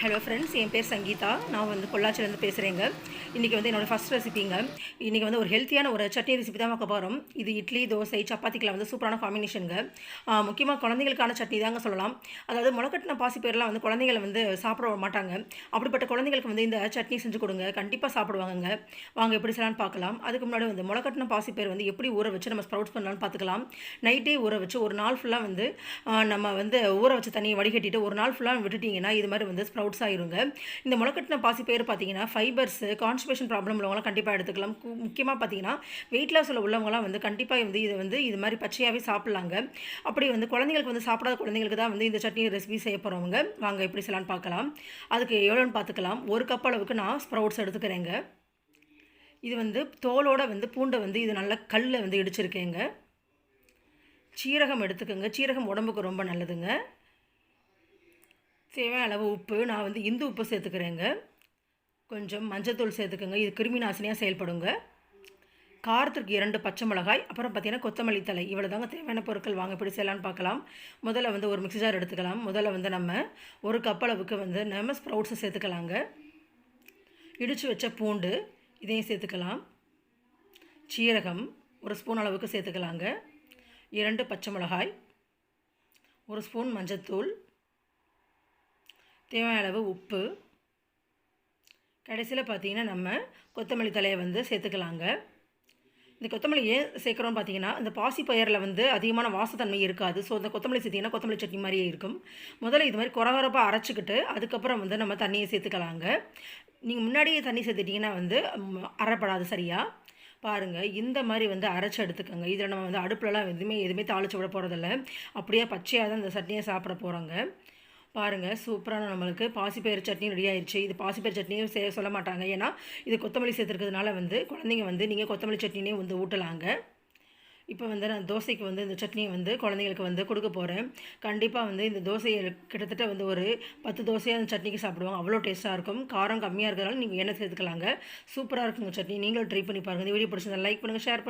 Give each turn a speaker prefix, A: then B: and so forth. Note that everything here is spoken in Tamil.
A: ஹலோ ஃப்ரெண்ட்ஸ் என் பேர் சங்கீதா. நான் வந்து பொள்ளாச்சிலேருந்து பேசுகிறேங்க இன்றைக்கி வந்து என்னோடய ஃபஸ்ட் ரெசிபிங்க இன்றைக்கி வந்து ஒரு ஹெல்த்தியான ஒரு சட்னி ரெசிபி தான் பார்க்க போகிறோம் இது இட்லி தோசை சப்பாத்திக்கெலாம் வந்து சூப்பரான காம்பினேஷனுங்க முக்கியமாக குழந்தைகளுக்கான சட்னி தாங்க சொல்லலாம். அதாவது முளைக்கட்டின பாசி பேர்லாம் வந்து குழந்தைங்களை வந்து சாப்பிட மாட்டாங்க. அப்படிப்பட்ட குழந்தைங்களுக்கு வந்து இந்த சட்னி செஞ்சு கொடுங்க. கண்டிப்பாக சாப்பிடுவாங்க வாங்க எப்படி செய்யலாம்னு பார்க்கலாம். அதுக்கு முன்னாடி வந்து முளைக்கட்டின பாசி பேர் வந்து எப்படி ஊற வச்சு நம்ம ஸ்ப்ரவுட்ஸ் பண்ணலாம்னு பார்த்துக்கலாம். நைட்டே ஊற வச்சு ஒரு நாள் ஃபுல்லாக வந்து நம்ம வந்து ஊற வச்சு தண்ணியை வடிகட்டிட்டு ஒரு நாள் ஃபுல்லாக விட்டுட்டிங்கன்னா இது மாதிரி வந்து ஸ்ப்ரவுட்ஸ் ஆயிருங்க இந்த முளைக்கட்டின பாசி பேர் பார்த்தீங்கன்னா ஃபைபர்ஸ் கான்ஸ்டிபேஷன் ப்ராப்ளம் உள்ளவங்களாம் கண்டிப்பாக எடுத்துக்கலாம். முக்கியமாக பார்த்தீங்கன்னா வெயிட் லாஸில் உள்ளவங்களாம் வந்து கண்டிப்பாக வந்து இது வந்து இது மாதிரி பச்சையாகவே சாப்பிட்லாங்க. அப்படி வந்து குழந்தைங்களுக்கு வந்து சாப்பிடாத குழந்தைங்களுக்கு தான் வந்து இந்த சட்னி ரெசிபி செய்ய போகிறவங்க வாங்க எப்படி செய்யலான்னு பார்க்கலாம் அதுக்கு எவ்வளோன்னு பார்த்துக்கலாம் ஒரு கப் அளவுக்கு நான் ஸ்ப்ரவுட்ஸ் எடுத்துக்கிறேங்க. இது வந்து தோலோட வந்து பூண்டை வந்து இது நல்லா கல்லில் வந்து இடிச்சிருக்கேங்க. சீரகம் எடுத்துக்கோங்க. சீரகம் உடம்புக்கு ரொம்ப நல்லதுங்க. தேவையான அளவு உப்பு நான் வந்து இந்து உப்பு சேர்த்துக்கிறேங்க. கொஞ்சம் மஞ்சத்தூள் சேர்த்துக்கோங்க. இது கிருமி நாசினியாக செயல்படுங்க. காரத்திற்கு இரண்டு பச்சை மிளகாய் அப்புறம் பார்த்தீங்கன்னா கொத்தமல்லி தலை இவ்வளோ தாங்க தேவையான பொருட்கள். வாங்க எப்படி செய்யலான்னு பார்க்கலாம். முதல்ல வந்து ஒரு மிக்ஸி ஜார் எடுத்துக்கலாம். முதல்ல வந்து நம்ம ஒரு கப் அளவுக்கு வந்து நம்ம ஸ்ப்ரவுட்ஸை சேர்த்துக்கலாங்க. இடித்து வச்ச பூண்டு இதையும் சேர்த்துக்கலாம். சீரகம் ஒரு ஸ்பூன் அளவுக்கு சேர்த்துக்கலாங்க. இரண்டு பச்சை மிளகாய் ஒரு ஸ்பூன் மஞ்சத்தூள் தேவையான அளவு உப்பு. கடைசியில் பார்த்தீங்கன்னா நம்ம கொத்தமல்லி தலையை வந்து சேர்த்துக்கலாங்க. இந்த கொத்தமல்லி ஏன் சேர்க்குறோம்னு பார்த்தீங்கன்னா இந்த பாசி பயிரில் வந்து அதிகமான வாசத்தன்மை இருக்காது. ஸோ இந்த கொத்தமல்லி சேர்த்திங்கன்னா கொத்தமல்லி சட்னி மாதிரியே இருக்கும். முதல்ல இது மாதிரி குறகுறப்பாக அரைச்சிக்கிட்டு அதுக்கப்புறம் வந்து நம்ம தண்ணியை சேர்த்துக்கலாங்க. நீங்கள் முன்னாடியே தண்ணி சேர்த்துட்டிங்கன்னா வந்து அரைப்படாது சரியாக பாருங்கள் இந்த மாதிரி வந்து அரைச்சி எடுத்துக்கோங்க. இதில் நம்ம வந்து அடுப்புலலாம் எதுவுமே எதுவுமே தாளிச்சு விட போகிறதில்ல அப்படியே பச்சையாக தான் இந்த சட்னியை சாப்பிட போகிறோங்க பாருங்கள் சூப்பரான நம்மளுக்கு பாசிப்பயிறு சட்னி ரெடி ஆயிடுச்சு இது பாசிப்பயிறு சட்னியும் சே சொல்ல மாட்டாங்க. ஏன்னா இது கொத்தமல்லி சேர்த்துருக்கிறதுனால வந்து குழந்தைங்க வந்து நீங்கள் கொத்தமல்லி சட்னினே வந்து ஊட்டலாங்க. இப்போ வந்து நான் தோசைக்கு வந்து இந்த சட்னியை வந்து குழந்தைங்களுக்கு வந்து கொடுக்க போகிறேன் கண்டிப்பாக வந்து இந்த தோசையை கிட்டத்தட்ட வந்து ஒரு பத்து தோசையாக அந்த சட்னிக்கு சாப்பிடுவாங்க. அவ்வளோ டேஸ்ட்டாக இருக்கும். காரம் கம்மியாக இருக்கிறதால நீங்கள் எண்ணெய் சேர்த்துக்கலாங்க. சூப்பராக இருக்குங்க சட்னி. நீங்களும் ட்ரை பண்ணி பாருங்கள் இந்த வீடியோ பிடிச்சிருந்தா லைக் பண்ணுங்கள் ஷேர்